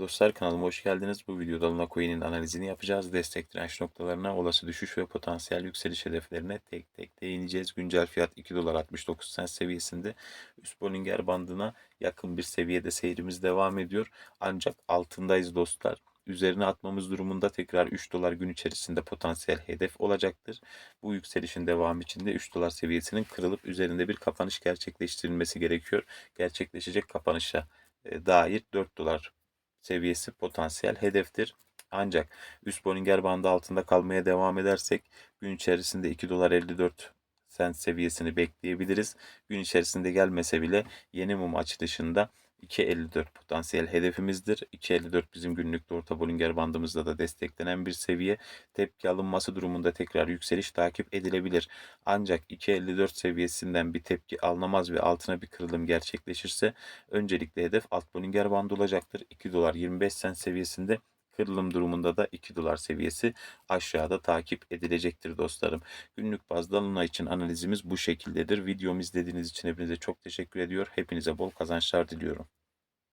Dostlar kanalıma hoş geldiniz. Bu videoda Luna Coin'in analizini yapacağız. Destek direnç noktalarına, olası düşüş ve potansiyel yükseliş hedeflerine tek tek değineceğiz. Güncel fiyat 2 dolar 69 cent seviyesinde. Üst Bollinger bandına yakın bir seviyede seyrimiz devam ediyor. Ancak altındayız dostlar. Üzerine atmamız durumunda tekrar 3 dolar gün içerisinde potansiyel hedef olacaktır. Bu yükselişin devamı için de 3 dolar seviyesinin kırılıp üzerinde bir kapanış gerçekleştirilmesi gerekiyor. Gerçekleşecek kapanışa e, dair 4 dolar seviyesi potansiyel hedeftir. Ancak üst Bollinger bandı altında kalmaya devam edersek gün içerisinde 2 dolar 54 sent seviyesini bekleyebiliriz. Gün içerisinde gelmese bile yeni mum açılışında 2.54 potansiyel hedefimizdir. 2.54 bizim günlük orta Bollinger bandımızda da desteklenen bir seviye. Tepki alınması durumunda tekrar yükseliş takip edilebilir. Ancak 2.54 seviyesinden bir tepki alınamaz ve altına bir kırılım gerçekleşirse öncelikle hedef alt Bollinger bandı olacaktır. 2 dolar 25 sent seviyesinde kırılım durumunda da 2 dolar seviyesi aşağıda takip edilecektir dostlarım. Günlük bazda Luna için analizimiz bu şekildedir. Videomu izlediğiniz için hepinize çok teşekkür ediyor. Hepinize bol kazançlar diliyorum.